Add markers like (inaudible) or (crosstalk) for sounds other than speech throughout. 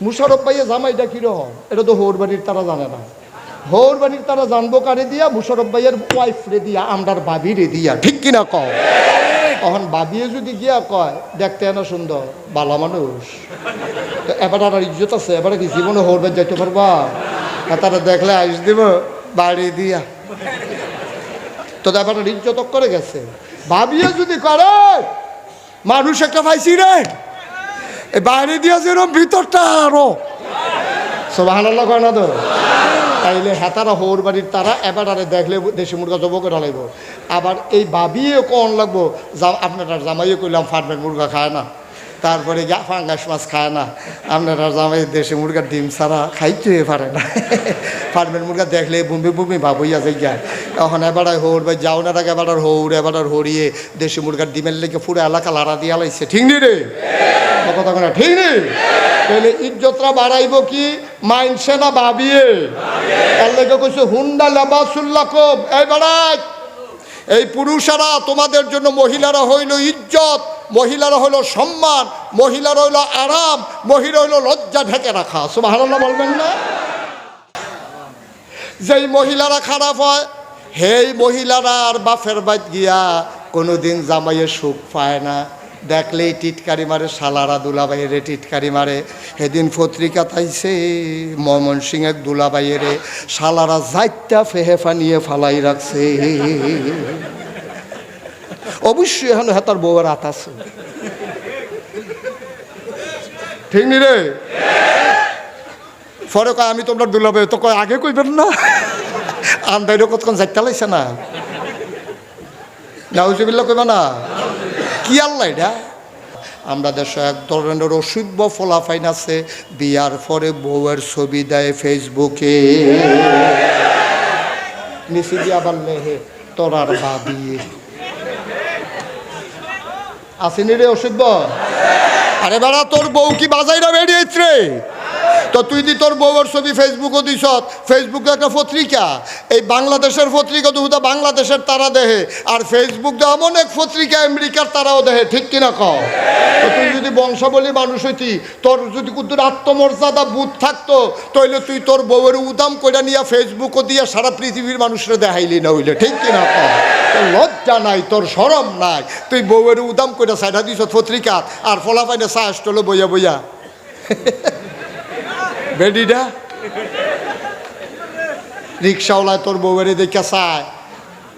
মুশারফ ভাইয়া জামাইটা কীরকম এটা তো হৌর বাড়ির, তারা জানে না। হৌর বাড়ির তারা জানব কারে দিয়া, মুশারফ ভাইয়ের ওয়াইফ রে দিয়া, আমরার বাবি রে দিয়া। ঠিক কিনা কও? তখন বাবিয়ে যদি গিয়া কয়, দেখতে না সুন্দর ভালো মানুষ। তো এবার আর ইজ্জত আছে? এবারে কি জীবনে হৌর বাড়ি যাইতে পারবা? তারা দেখলে আইস দিব, বাড়ি দিয়া। তো এবার ইজ্জত করে গেছে। ভাবিয়ে যদি করে, মানুষ একটা পাইছি রে। এই বাইরে দিয়া যেরকম ভিতরটা আরও। সোবাহান আল্লাহ কয় না তো? তাইলে হেতারা হৌর বাড়ির তারা এবার দেখলে দেশি মুরগা জব করে লাগব আবার এই ভাবিয়ে কন লাগবো? যা আপনারা জামাইয়ে করলাম ফার্মের মুরগা খায় না। তারপরে ফাঙ্গাস মাছ খায় না। আপনারা জামাই দেশি মুরগার ডিম ছাড়া খাইতে পারে না। ফার্মের মুরগা দেখলে বুমি বুমি ভাবইয়া যাই যায় এখন এবার হৌর ভাই যাও না আগে এবার হৌর, এবার হরিয়ে দেশি মুরগার ডিমের লেগে পুরো এলাকা লাড়া দিয়া লাইছে। ঠিক নি রে? কথা কথা ঠিক নেই? তাহলে ইজ্জতরা বাড়াইব কি? মাইনসে না ভাবিয়ে। তার লেগে কইছে হুন্ডা লেবাসুল্লাহ কব এই বাড়াই। এই পুরুষেরা তোমাদের জন্য মহিলারা হইল ইজ্জত মহিলারা হইল সম্মান মহিলারা হইল আরাম মহিলা হইল লজ্জা ঢেকে রাখা। সুবহানাল্লাহ বলবেন না? যেই মহিলারা খারাপ হয় হেই মহিলারা আর বাফের বাইত গিয়া কোনোদিন জামাইয়ের সুখ পায় না। দেখলেই টিটকারি মারে সালারা দুলাবাইয়েরে টিটকারি মারে। সেদিন পত্রিকা তাইছে ময়মন সিং এক দুলাবাইয়েরে সালারা যাইতা ফেহেফা নিয়ে ফালাই রাখছে। অবশ্যই এখন হেতার বউয়ের হাত আছে। ঠিক নি রে? পরে কয়, আমি তোমরা দুলাবাই তো কয়, আগে কইবেন না? আন্দাইরও কতক্ষণ যাইতে লাইছে না। নাউজুবিল্লা কইবা না। কি আল্লাহ এটা আমরা দেশে এক ধরনের অসভ্য ফলাফাইন আছে, বিয়ার পরে বউয়ের ছবি দেয় ফেসবুকে। নিচে দিয়ে আসেনি রে অসভ্য? আরে বেড়া, তোর বউ কি বাজাই না বেরিয়েছে তো তুই দি তোর বউয়ের ছবি ফেসবুকও দিস ফেসবুকে একটা পত্রিকা। এই বাংলাদেশের পত্রিকা তো বাংলাদেশের তারা দেহে, আর ফেসবুক তো এমন এক পত্রিকা আমেরিকার তারাও দেহে, ঠিক কিনা কও? তো তুই যদি বংশাবলী মানুষ হইতি, তোর যদি কুদ্দুর আত্মমর্যাদা বুধ থাকতো, তাইলে তুই তোর বউয়ের উদাম কইরা নিয়ে ফেসবুকও দিয়ে সারা পৃথিবীর মানুষরা দেখাইলি না হইলে, ঠিক কিনা কও? লজ্জা নাই, তোর সরম নাই। তুই বউয়ের উদাম কইরা সাইডা দিস পত্রিকা আর ফলাফাইনে চা আসলো বইয়া বইয়া। (laughs) বেডিটা রিক্সাওয়ালায় তোর বউয়েরে দেখে চায়।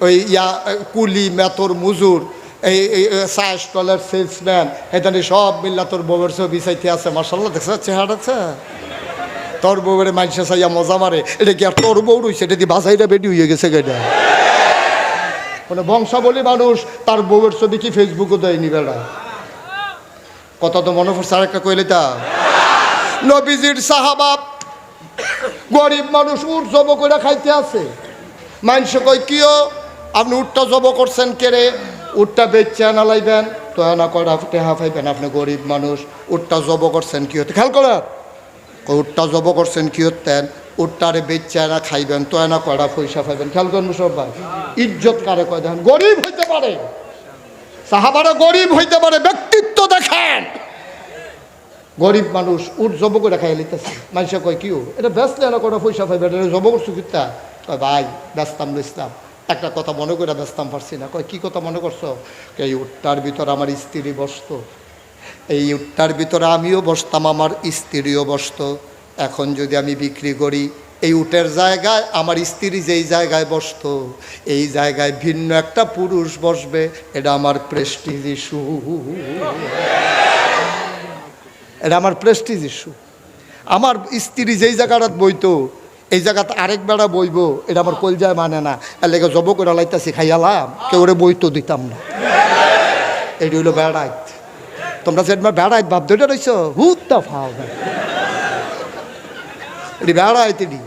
ওই ইয়া, কুলি মেতর মুজুর, এই চা স্টলের সেলসম্যান। এখানে সব মিল্লা তোর বউয়ের ছবি চাইতে আছে মার্শাল্লাহ দেখছে চেহারা আছে তোর বউয়ের মানুষে চাইয়া মজা মারে। এটা কি আর তোর বউ রইছে? এটা দিয়ে বাজাইটা বেডি হয়ে গেছে গেটা মানে বংশাবলী মানুষ তার বউয়ের ছবি কি ফেসবুকও দেয়নি বেড়া? কথা তো মনে পড়ছে আরেকটা কইলে তা? নবীজির সাহাবাব গরিব মানুষ উঠ জব করে খাইতে আছে। মানুষ কই কিও আপনি উঠটা জব করছেন কেড়ে উঠটা বেচা নালাইবেন তো না কয়টা টেহা পাইবেন, আপনি গরিব মানুষ, উঠটা জব করছেন কি হতে খেয়াল কই উঠটা জব করছেন কি হতেন উঠটারে বেচা না খাইবেন তো না কয়টা পয়সা পাইবেন। খেয়াল করেন ভাই, ইজ্জত কারে কয় দেখেন গরিব হইতে পারে। সাহাবারা গরিব হইতে পারে, ব্যক্তিত্ব দেখেন। গরিব মানুষ উঠ জব করে খাই লিতেছে মানুষে কয় কিও এটা ব্যস্ত না কোনো পয়সা পাইবে এটা জব করছ কিতা? কয়, ভাই ব্যস্তাম ইসলাম একটা কথা মনে করে ব্যস্তাম পারছি না। কয়, কি কথা মনে করছ? এই উটটার ভিতর আমার স্ত্রী বসত। এই উটটার ভিতরে আমিও বসতাম, আমার স্ত্রীও বসত। এখন যদি আমি বিক্রি করি, এই উটের জায়গায় আমার স্ত্রী যেই জায়গায় বসতো, এই জায়গায় ভিন্ন একটা পুরুষ বসবে, এটা আমার প্রেস্টিজ ইস্যু এটা আমার প্রেস্টিজ ইস্যু আমার স্ত্রী যেই জায়গাটাত বইতো, এই জায়গাতে আরেক বেড়া বইবো, এটা আমার কলজায় মানে না। এর লেগে জব করে লাইতাছি, খাইয়ালাম, কেউ ওরে বইতো দিতাম না। এটি হইল বেড়াইত। তোমরা যেটা বেড়াইত ভাব ধরে রইছ হুত্তা ফাও এটি বেড়াইত এটি।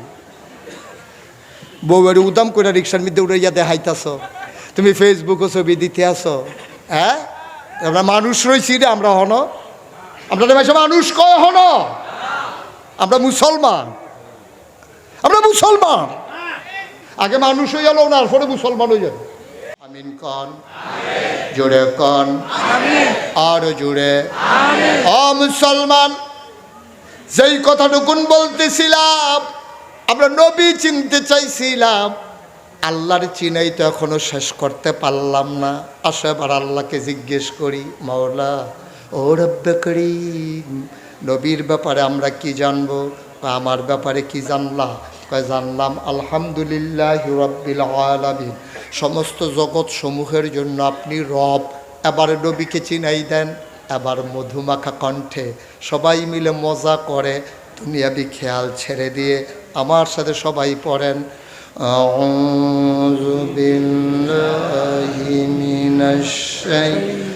বউয়ের উদাম করে রিক্সার মধ্যে উড়ে ইয়া দেখাইতাছ। তুমি ফেসবুকও ছবি দিতে আসো হ্যাঁ? আমরা মানুষ রয়েছি রে, আমরা হন। আমরা দেশে মানুষ কয় হন আমরা মুসলমান। আমরা মুসলমান। আগে মানুষ হয়ে গেল না পরে মুসলমান হয়ে যাবে। আমিন কন। জোরে কন। আর জোরে। অ মুসলমান যেই কথাটুকুন বলতেছিলাম আমরা নবী চিনতে চাইছিলাম। আল্লাহর চিনাই তো এখনও শেষ করতে পারলাম না। আসো এবার আল্লাহকে জিজ্ঞেস করি মাওলা ও রব্বে করিম নবীর ব্যাপারে আমরা কি জানবো বা আমার ব্যাপারে কি জানলা কয় জানলাম আলহামদুলিল্লাহ রব্বিল আলামিন সমস্ত জগৎ সমূহের জন্য আপনি রব এবার নবীকে চিনাই দেন এবার মধুমাখা কণ্ঠে সবাই মিলে মজা করে দুনিয়াবি খেয়াল ছেড়ে দিয়ে আমার সাথে সবাই পড়েন أعوذ بالله من الشيطان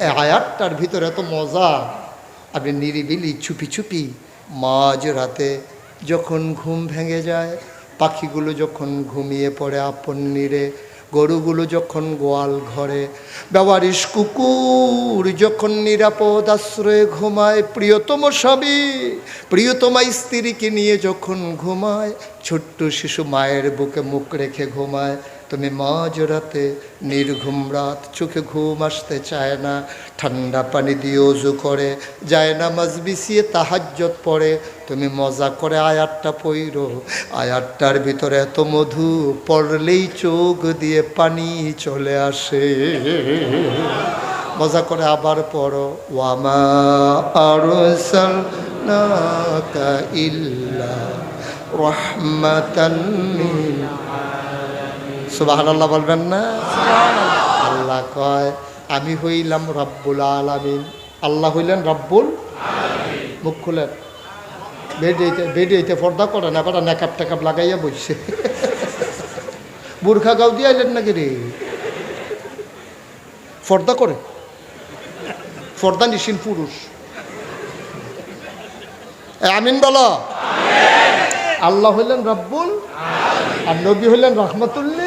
আয়াতটার ভিতরে এত মজা। আপনি নিরিবিলি চুপি চুপি মাঝ রাতে যখন ঘুম ভেঙে যায়, পাখিগুলো যখন ঘুমিয়ে পড়ে আপন নিরে গরুগুলো যখন গোয়াল ঘরে ব্যবহারিস কুকুর যখন নিরাপদ আশ্রয়ে ঘুমায়, প্রিয়তম স্বামী, প্রিয়তমা স্ত্রীকে নিয়ে যখন ঘুমায়, ছোট্ট শিশু মায়ের বুকে মুখ রেখে ঘুমায় তুমি মাঝ রাতে নির্ঘুম রাত চোখে ঘুম আসতে চায় না, ঠান্ডা পানি দিয়ে অজু করে, যায় না মাছ বিছিয়ে তাহাজ্জত পড়ে। তুমি মজা করে আয়াতটা পইরো আয়াতটার ভিতরে এত মধু, পড়লেই চোখ দিয়ে পানি চলে আসে। মজা করে আবার পড়ো, ওয়ামা আরসাল ইল্লা রহমাতান লিল সুবাহান আল্লাহ বলবেন না? আল্লাহ কয় আমি হইলাম রব্বুল আলামিন। আল্লাহ হইলেন রব্বুল মুখ খুলেন। বেডিয়েতে বেডিয়েতে পর্দা করে না কটা নেকাপ টেকাপ লাগাইয়া বসছে বুর্খা গাও দিয়ে আইলেন নাকি রে? পর্দা করে। পর্দা নিশিন পুরুষ। আমিন বলো। আল্লাহ হইলেন রব্বুল আর নবী হইলেন রহমতুল্লিল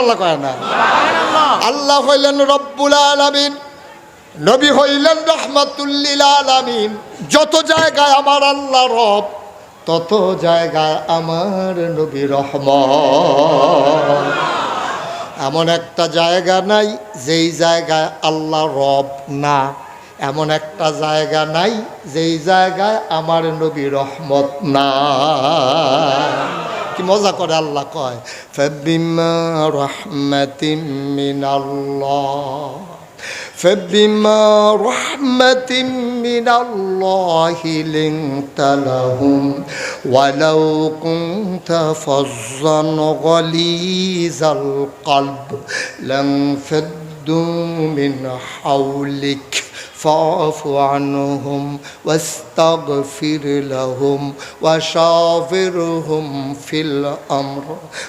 আল্লাহ কয় না। আল্লাহ হইলেন রব্বুল আলামিন নবী হইলেন রহমতুল্লিল আলামিন। যত জায়গায় আমার আল্লাহ রব তত জায়গায় আমার নবী রহমত। এমন একটা জায়গা নাই যেই জায়গায় আল্লাহ রব না। এমন একটা জায়গা নাই যেই জায়গায় আমার নবী রহমত না। কি মজা করে আল্লাহ কয় ফেবিমা রহমাতিম মিনাল্লাহ فبما رحمة من الله لنت لهم ولو كنت فظا غليظ القلب لانفضوا من حولك فاعف عنهم واستغفر لهم وشاورهم في الأمر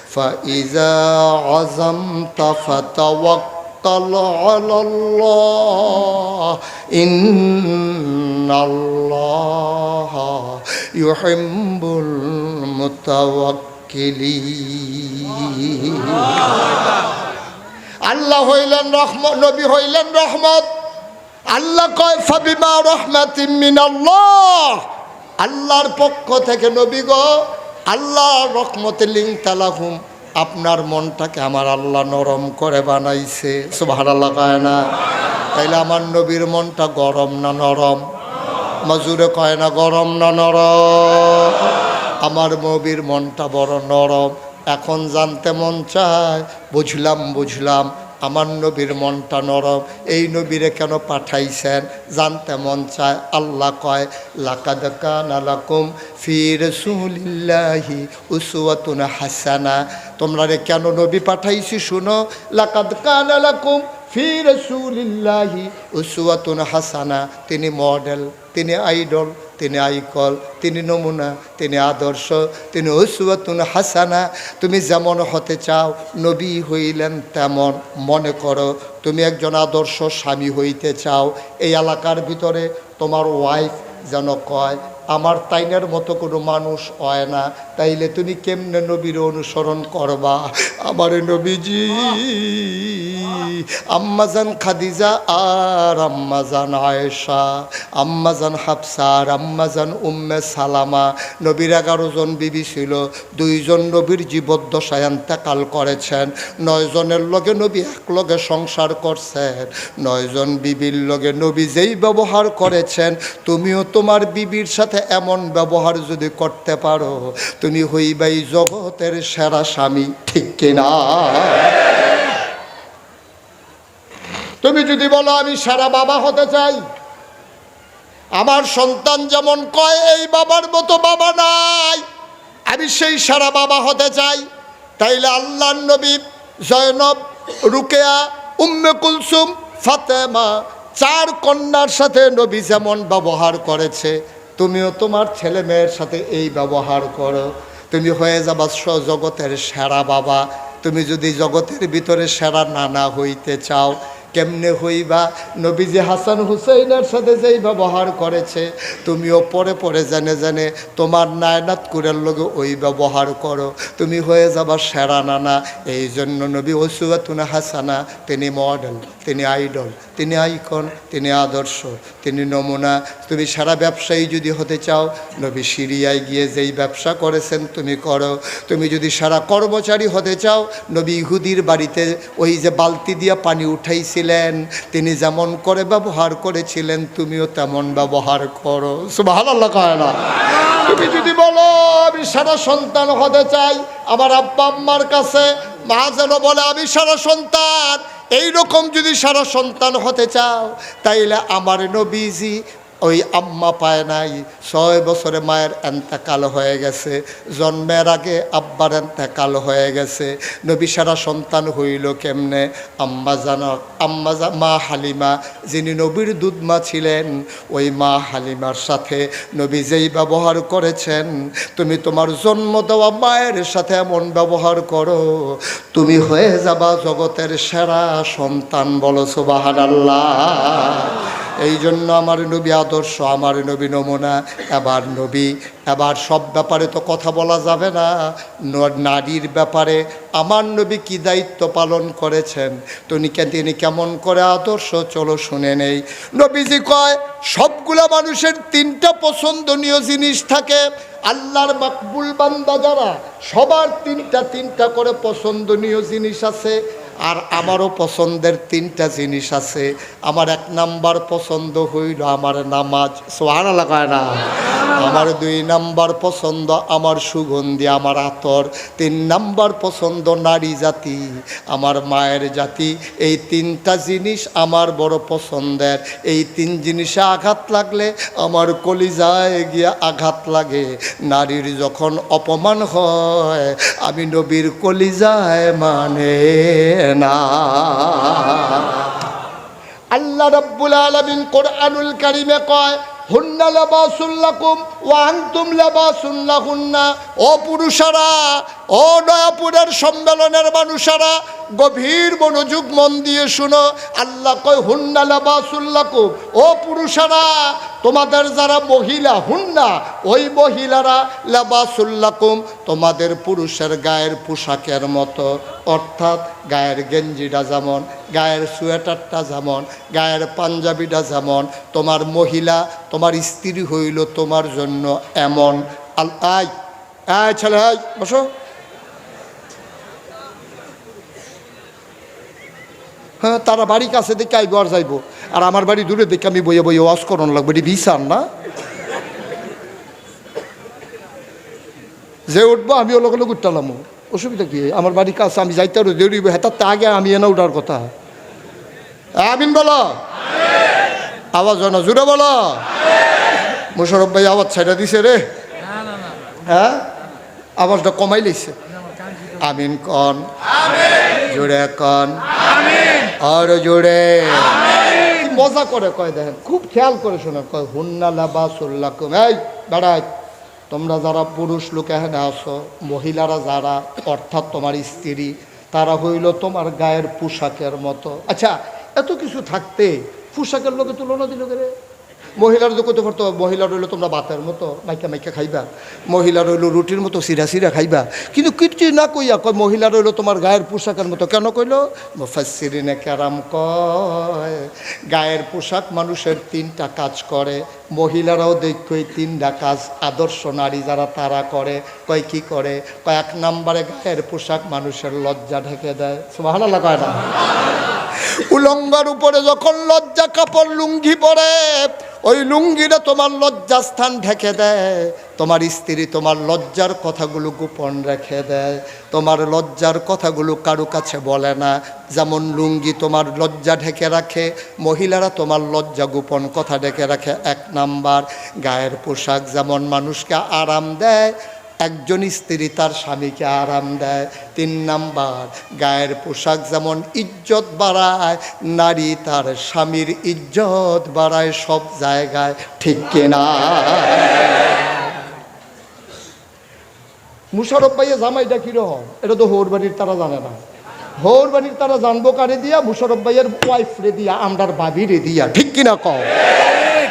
فإذا عزمت فتوكل توكل على الله إن الله يحب المتوكلين আল্লাহ হইলেন রহমত নবী হইলেন রহমত আল্লাহ কয়, ফাবিমা রহমাত মিনাল্লাহ। আল্লাহর পক্ষ থেকে, নবী গো আল্লাহ রহমতে লিং তালাহুম আপনার মনটাকে আমার আল্লাহ নরম করে বানাইছে। সুবাহার আল্লাহ কয় না? তাইলে আমার নবীর মনটা গরম না নরম? মজুরে কয় না, গরম না নরম? আমার নবীর মনটা বড় নরম। এখন জানতে মন চায়, বুঝলাম বুঝলাম। আমার নবীর মনটা নরম, এই নবীরে কেন পাঠাইছেন জানতে মন চায়? আল্লাহ কয়, লাকাদ কানা লাকুম ফি উসুয়াতুন হাসানা। তোমরা রে কেন নবী পাঠাইছি শুনো? লাকাদ কানা লাকুম ফি রাসূলিল্লাহি উসওয়াতুন হাসানা, তিনি মডেল, তিনি আইডল, তিনি আইকল, তিনি নমুনা, তিনি আদর্শ, তিনি উসওয়াতুন হাসানা। তুমি যেমন হতে চাও, নবী হইলেন তেমন। মনে করো, তুমি একজন আদর্শ স্বামী হইতে চাও। এই এলাকার ভিতরে তোমার ওয়াইফ যেন কয়, আমার তাইনের মতো কোনো মানুষ হয় না। তাইলে তুমি কেমনে নবীর অনুসরণ করবা? আমার নবীজি। আম্মাজান খাদিজা আর আম্মাজান আয়েশা, আম্মাজান হাফসা আর আম্মাজান উম্মে সালামা। নবীর এগারো জন বিবি ছিল, দুইজন নবীর জীবদ্দশায় এন্তেকাল করেছেন। নয়জনের লগে নবী এক লগে সংসার করছেন। নয়জন বিবির লগে নবী যেই ব্যবহার করেছেন, তুমিও তোমার বিবির সাথে এমন ব্যবহার যদি করতে পারো, তুমি হইবাই জগতের সেরা স্বামী, ঠিক কিনা? তুমি যদি বলো আমি সারা বাবা হতে চাই, আমার সন্তান যেমন কয়, এই বাবার মতো বাবা নাই। আমি সেই সারা বাবা হতে চাই। তাইলে আল্লাহ নবী জয়নব, রুকেয়া, উম্মে কুলসুম, ফাতেমা, চার কন্যার সাথে নবী যেমন ব্যবহার করেছে, তুমিও তোমার ছেলে মেয়ের সাথে এই ব্যবহার করো। তুমি হয়ে যাবা জগতের সেরা বাবা। তুমি যদি জগতের ভিতরে সেরা নানা হইতে চাও কেমনে হইবা? নবীজি হাসান হুসাইনের সাথে যেই ব্যবহার করেছে, তুমিও পরে পরে জানে জানে তোমার নায়নাত কুরের লগে ওই ব্যবহার করো। তুমি হয়ে যাবা সেরা নানা। এই জন্য নবী ওসুয়াতুন হাসানা, তিনি মডেল তিনি আইডল তিনি আইকন, তিনি আদর্শ, তিনি নমুনা। তুমি সারা ব্যবসায়ী যদি হতে চাও, নবী সিরিয়ায় গিয়ে যেই ব্যবসা করেছেন তুমি করো। তুমি যদি সারা কর্মচারী হতে চাও, নবী ইহুদির বাড়িতে ওই যে বালতি দিয়ে পানি উঠাইছিলেন, তিনি যেমন করে ব্যবহার করেছিলেন, তুমিও তেমন ব্যবহার করো। ভালো কয় না? তুমি যদি বলো, আমি সারা সন্তান হতে চাই, আমার আব্বা আম্মার কাছে, মা যেন বলে, আমি সারা সন্তান এই রকম যদি সারা সন্তান হতে চাও তাইলে আমার নবীজি ওই আম্মা পায় নাই, ছয় বছরে মায়ের এন্তেকাল হয়ে গেছে, জন্মের আগে আব্বার এন্তেকাল হয়ে গেছে, নবী সারা সন্তান হইল কেমনে? আম্মা জানক আম্মা মা হালিমা, যিনি নবীর দুধমা ছিলেন, ওই মা হালিমার সাথে নবী যেই ব্যবহার করেছেন, তুমি তোমার জন্ম দেওয়া মায়ের সাথে এমন ব্যবহার করো, তুমি হয়ে যাবা জগতের সেরা সন্তান বলো সুবাহান এই জন্য আমার নবী আদর্শ, আমার নবী নমুনা, এবার নবী। এবার সব ব্যাপারে তো কথা বলা যাবে না। নারীর ব্যাপারে আমার নবী কি দায়িত্ব পালন করেছেন? তিনি তিনি কেমন করে আদর্শ? চলো শুনে নেই। নবীজি কয়, সবগুলা মানুষের তিনটা পছন্দনীয় জিনিস থাকে। আল্লাহর মাকবুল বান্দা যারা, সবার তিনটা তিনটা করে পছন্দনীয় জিনিস আছে। আর আমারও পছন্দের তিনটা জিনিস আছে। আমার এক নাম্বার পছন্দ হইল আমার নামাজ। সোহানা লাগায় না? আমার দুই নাম্বার পছন্দ আমার সুগন্ধি, আমার আতর। তিন নাম্বার পছন্দ নারী জাতি, আমার মায়ের জাতি। এই তিনটা জিনিস আমার বড় পছন্দের। এই তিন জিনিসে আঘাত লাগলে আমার কলিজায় গিয়ে আঘাত লাগে। নারীর যখন অপমান হয়, আমি নবীর কলিজায় মানে না। আল্লাহ রব্বুল আলমিন কোরআনুল কারিমে কয় হুন্না লাবাসুল্লাকুম ওয়া আনতুম লাবাসুল্লাহুন্না ও পুরুষারা ও নয়াপুরের সম্মেলনের মানুষেরা গভীর মনোযোগ মন দিয়ে শুনো, আল্লাহ কয়, হুন্না লাবাসুল্লাকুম ও পুরুষারা, তোমাদের যারা মহিলা, হুন্না, ওই মহিলারা লাবাসুল্লাকুম তোমাদের পুরুষের গায়ের পোশাকের মতো। অর্থাৎ গায়ের গেঞ্জিটা যেমন, গায়ের সোয়েটারটা যেমন, গায়ের পাঞ্জাবিটা যেমন, তোমার মহিলা, তোমার স্ত্রী হইল তোমার জন্য এমন। আল আয় আয় ছেলে, আয়, বসো। হ্যাঁ তারা বাড়ি কাছে দেখে আইব আর যাইব। আর আমার বাড়ি দূরে দেখে আমি বইয়ে বইয়ে ওয়াশ করন লাগবে এটি বিছান না। যে উঠবো আমি ওলোক লোক উঠতালাম অসুবিধা কি? আমার বাড়ির কাছে আমি যাইতে আরও দেরি হেতার আগে আমি এনে উঠার কথা। আমিন বলো। আওয়াজ হয় না জুড়ে বলো। মুশারফ ভাই আওয়াজ ছাইড়া দিছে রে। হ্যাঁ? আওয়াজটা কমাই লইছে। আমিন কন। জুড়ে কন। আর জুড়ে মজা করে কয় দেখেন, খুব খেয়াল করে শোনা কয়, হুন্না লাবাসুল্লাকুম এই বেড়াই তোমরা যারা পুরুষ লোক এখানে আসো মহিলারা যারা, অর্থাৎ তোমার স্ত্রী, তারা হইল তোমার গায়ের পোশাকের মতো। আচ্ছা এত কিছু থাকতে পোশাকের লোকে তুলনা দিল রে? মহিলার তো করতে পারতো মহিলা রইল তোমরা ভাতের মতো, মাইকা মাইকা খাইবা। মহিলা রইল রুটির মতো, সিরা সিরা খাইবা। কিন্তু কিচ্ছু না কইয়া কয়, মহিলা রইল তোমার গায়ের পোশাকের মতো। কেন কইলো? মুফাসসিরিনে কেরাম কয়, গায়ের পোশাক মানুষের তিনটা কাজ করে। মহিলারাও দেখো তিনটা কাজ, আদর্শ নারী যারা তারা করে। কয়, কি করে? কয়, এক নম্বরে গায়ের পোশাক মানুষের লজ্জা ঢেকে দেয়। ভালো কয় না? উলঙ্গার উপরে যখন লজ্জা কাপড় লুঙ্গি পরে ওই লুঙ্গিটা তোমার লজ্জাস্থান ঢেকে দেয়। তোমার স্ত্রী তোমার লজ্জার কথাগুলো গোপন রেখে দেয়। তোমার লজ্জার কথাগুলো কারও কাছে বলে না। যেমন লুঙ্গি তোমার লজ্জা ঢেকে রাখে, মহিলারা তোমার লজ্জা গোপন কথা ঢেকে রাখে। এক নাম্বার, গায়ের পোশাক যেমন মানুষকে আরাম দেয় একজন স্ত্রী তার স্বামীকে আরাম দেয়। তিন নাম্বার, গায়ের পোশাক যেমন ইজ্জত বাড়ায়, নারী তার স্বামীর ইজ্জত বাড়ায় সব জায়গায়, ঠিক কিনা মুশারফ ভাইয়া জামাইটা কীরকম? এটা তো হৌর বাড়ির, তারা জানে না। হৌর বাড়ির তারা জানব কারে দিয়া, মুশারফ ভাইয়ের ওয়াইফ রে দিয়া, আমরার বাবি রে দিয়া, ঠিক কিনা কও?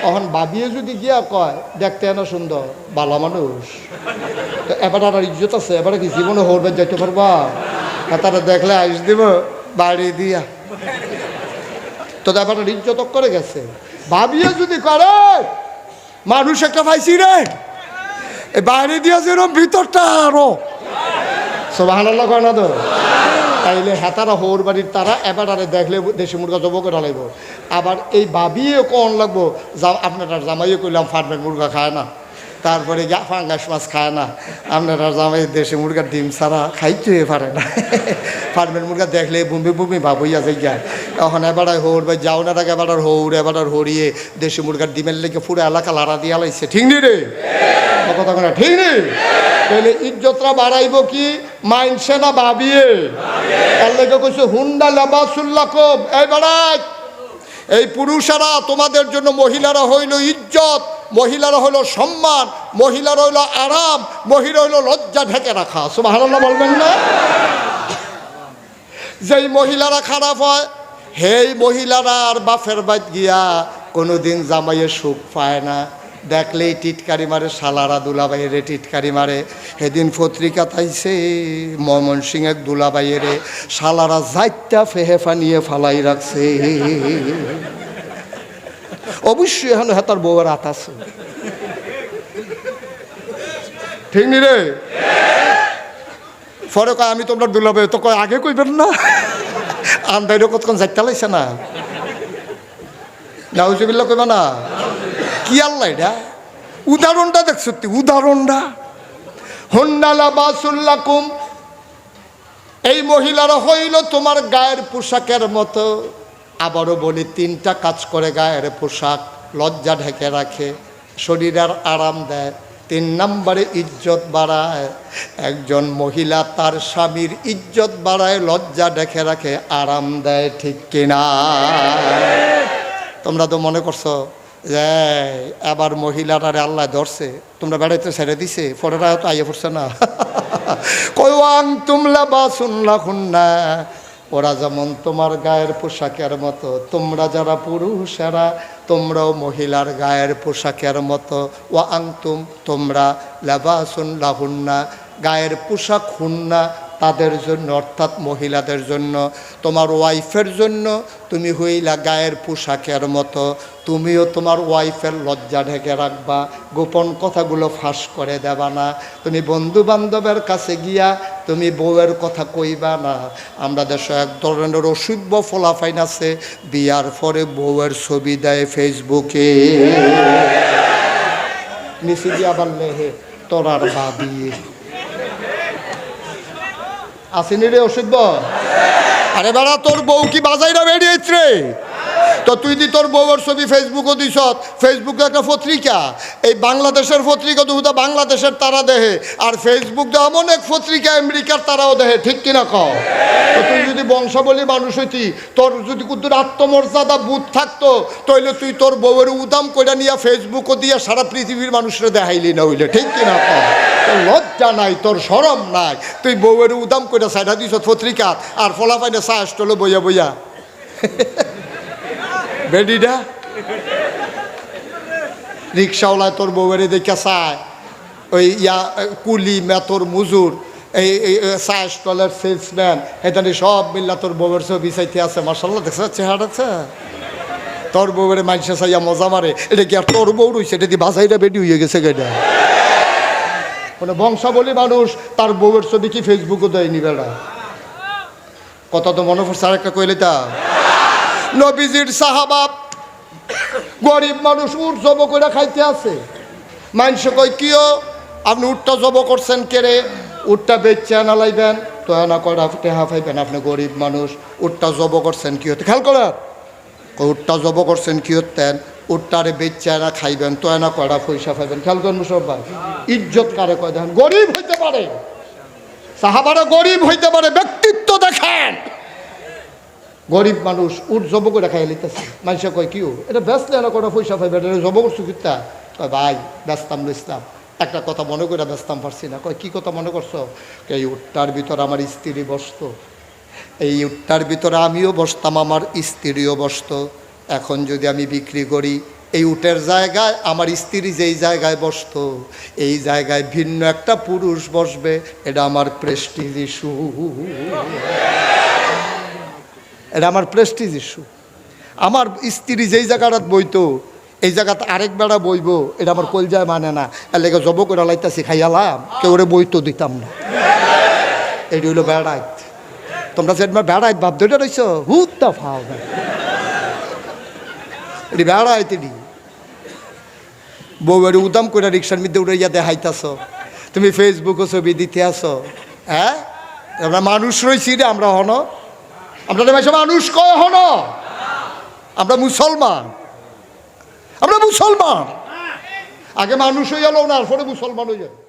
তখন বাবিয়ে যদি গিয়া কয়, দেখতে না সুন্দর, ভালো মানুষ। তো এবার আর ইজ্জত আছে, এবারে কি জীবনে হরবে যাইতে পারবা? তারা দেখলে আইস দিব, বাড়ি দিয়া। তো এবার ইজ্জত করে গেছে। ভাবিয়ে যদি করে, মানুষ একটা পাইছি রে বাইরে দিয়া যেরকম ভিতরটা আরও। সোবাহান আল্লাহ কয় না তো? তাইলে হেতারা হৌর বাড়ির তারা এবার আরে দেখলে দেশি মুরগা জব করে লাগব আবার এই বাবিয়ে কন লাগবো? যা আপনারা জামাইয়ে কইলাম ফার্মের মুরগা খায় না। তারপরে গা ফাঙ্গাস মাছ খায় না, আপনারা জামাই দেশি মুরগার ডিম ছাড়া খাইতে পারে না। ফার্মের মুরগা দেখলে বুমি বুমি ভাবইয়া যাই যায় এখন এবার হৌর ভাই, যাও না রাখ এবার হৌর, এবার হরিয়ে দেশি মুরগার ডিমের লেগে পুরো এলাকা লাড়া দিয়া লাইছে। ঠিক নি রে? কথা কথা ঠিক নেই তাহলে ইজ্জতরা বাড়াইব কি? মাইনসে না ভাবিয়ে। তার লেগে কইছে, হুন্ডা লেবাসুল্লাহ কম এই বাড়াই, এই পুরুষেরা তোমাদের জন্য মহিলারা হইল ইজ্জত। মহিলারা হইল সম্মান, মহিলারা হইল আরাম মহিলা হইল লজ্জা ঢেকে রাখা। সুবহানাল্লাহ বলবেন না? যেই মহিলারা খারাপ হয়, হেই মহিলারা আর বাফের বাইত গিয়া কোনোদিন জামাইয়ের সুখ পায় না। দেখলেই টিটকারি মারে সালারা দুলাবাইয়েরে টিটকারি মারে। সেদিন পত্রিকা তাইছে ময়মন সিং এক দুলাবাইয়েরে সালারা যাইটা ফেহেফা নিয়ে ফালাই রাখছে। অবশ্যই এখন হেতার বউয়ের আত আছে। ঠিক নি রে? পরে কয়, আমি তোমরা দুলাবাই তো কয়, আগে কইবেন না? আন্দাইরও কতক্ষণ যাইতে লাইছে না? নাউজুবিল্লা কইবা না। কি আল্লাহ এটা? উদাহরণটা দেখছ তুই উদাহরণটা। হন্ডালা বাসুল্লাকুম এই মহিলারা হইল তোমার গায়ের পোশাকের মতো। আবারও বলি, তিনটা কাজ করে গায়ের পোশাক, লজ্জা ঢেকে রাখে, শরীরের আরাম দেয়, তিন নম্বরে ইজ্জত বাড়ায়, একজন মহিলা তার স্বামীর ইজ্জত বাড়ায়, লজ্জা ঢেকে রাখে, আরাম দেয়, ঠিক কিনা? তোমরা তো মনে করছ, যে আবার মহিলাটারে আল্লাহ ধরছে, তোমরা বেড়াইতে ছেড়ে দিছে, পরেরা তো আইয়ে পড়ছে না? (laughs) কয়াং তুমলা বা শুনলা খুন্না ওরা যেমন তোমার গায়ের পোশাকের মতো, তোমরা যারা পুরুষেরা, তোমরাও মহিলার গায়ের পোশাকের মতো। ও আংতুম তোমরা লাবাসুন লাহুন্না, গায়ের পোশাক হুন্না তাদের জন্য, অর্থাৎ মহিলাদের জন্য, তোমার ওয়াইফের জন্য তুমি হইলা গায়ের পোশাকের মতো। তুমিও তোমার ওয়াইফের লজ্জা ঢেকে রাখবা, গোপন কথাগুলো ফাঁস করে দেবা না। তুমি বন্ধু বান্ধবের কাছে গিয়া তুমি বউয়ের কথা কইবা না। আমরা দেশে এক ধরনের অসুব্য ফলাফাইন আছে, বিয়ার পরে বউয়ের ছবি দেয় ফেসবুকে নিচে দিয়া বানলে হে তোরার ভাবি আসেনি রে অসুব্য আরে বেড়া, তোর বউ কি বাজাইরা বেরিয়েছ রে? তো তুই দি তোর বউয়ের ছবি ফেসবুকও দিস ফেসবুকে একটা পত্রিকা। এই বাংলাদেশের পত্রিকা তো হুদা বাংলাদেশের তারা দেহে। আর ফেসবুক তো এমন এক পত্রিকা, আমেরিকার তারাও দেহে, ঠিক কিনা কও? তো তুই যদি বংশাবলী মানুষ হইতি, তোর যদি কুদ্দুর আত্মমর্যাদা বুধ থাকতো, তাইলে তুই তোর বউয়ের উদাম কইরা নিয়ে ফেসবুকও দিয়ে সারা পৃথিবীর মানুষরা দেখাইলি না হইলে, ঠিক কিনা কও? লজ্জা নাই, তোর সরম নাই। তুই বউয়ের উদাম কইরা সাইডা দিস পত্রিকা আর ফলাফাইনে চাষ টলো বইয়া বইয়া। (laughs) বেডিটা রিক্সাওয়ালায় তোর বউয়েরে দেখে চায়। ওই ইয়া কুলি মেতর মুজুর, এই চায় স্টলের সেলসম্যান এখানে সব মিল্লা তোর বউয়ের ছবি চাইতে আছে। মার্শাল্লাহ দেখছে চেহারা আছে তোর বউয়ের মানুষে চাইয়া মজা মারে। এটা কি আর তোর বউ রয়েছে এটা দিয়ে বাসাইটা বেটি হয়ে গেছে গেটা মানে বংশাবলী মানুষ, তার বউয়ের ছবি কি ফেসবুকও দেয়নি বেড়া? কথা তো মনে পড়ছে, আরেকটা কইলে তা নবীজির সাহাবাব গরিব মানুষ উঠ জব করে খাইতে আছে। মানুষ কই কিও আপনি উঠটা জব করছেন কেড়ে উঠটা বেচে আনা লাইবেন তো আনা করা টেহা পাইবেন? আপনি গরিব মানুষ উঠটা জব করছেন কি হতে খেয়াল কই উঠটা জব করছেন কি হতেন উঠটারে বেচে আনা খাইবেন তো আনা করা পয়সা পাইবেন, খেয়াল করেন মুসব ভাই ইজ্জত কারে কয় দেখেন গরিব হইতে পারে। সাহাবারা গরিব হইতে পারে, ব্যক্তিত্ব দেখেন। গরিব মানুষ উঠ জব করে খাই লিতেছে মানুষে কয় কিও এটা ব্যস্ত না কোনো পয়সা পাইবে? এটা জব করছ কয়, ভাই ব্যস্তাম বেচতাম। একটা কথা মনে করে ব্যস্তাম পারছি না। কয়, কি কথা মনে করছ? এই উটটার ভিতর আমার স্ত্রী বসত। এই উটটার ভিতরে আমিও বসতাম, আমার স্ত্রীও বসত। এখন যদি আমি বিক্রি করি, এই উটের জায়গায় আমার স্ত্রী যেই জায়গায় বসতো, এই জায়গায় ভিন্ন একটা পুরুষ বসবে, এটা আমার প্রেস্টিজ ইস্যু এটা আমার প্রেস্টিজ ইস্যু আমার স্ত্রী যেই জায়গাটাত বইতো, এই জায়গাতে আরেক বেড়া বইব, এটা আমার কলজায় মানে না। এর লেগে জব করে লাইতাছি, খাইয়ালাম কেউ ওরে বইতো দিতাম না। এটি হইল বেড়াইত। তোমরা সেটা বেড়াইত ভাব ধরে রইছ হুত্তা ফাও এটি বেড়াইত এটি বউয়ের উদাম করে রিক্সার মধ্যে উড়ে ইয়া দেখাইতাছ। তুমি ফেসবুকে ছবি দিতে আসো হ্যাঁ? আমরা মানুষ রয়েছি রে, আমরা হন। আমরা মানুষ কয় হন? আমরা মুসলমান। আমরা মুসলমান। আগে মানুষ হয়ে গেল না পরে মুসলমান হয়ে যাবে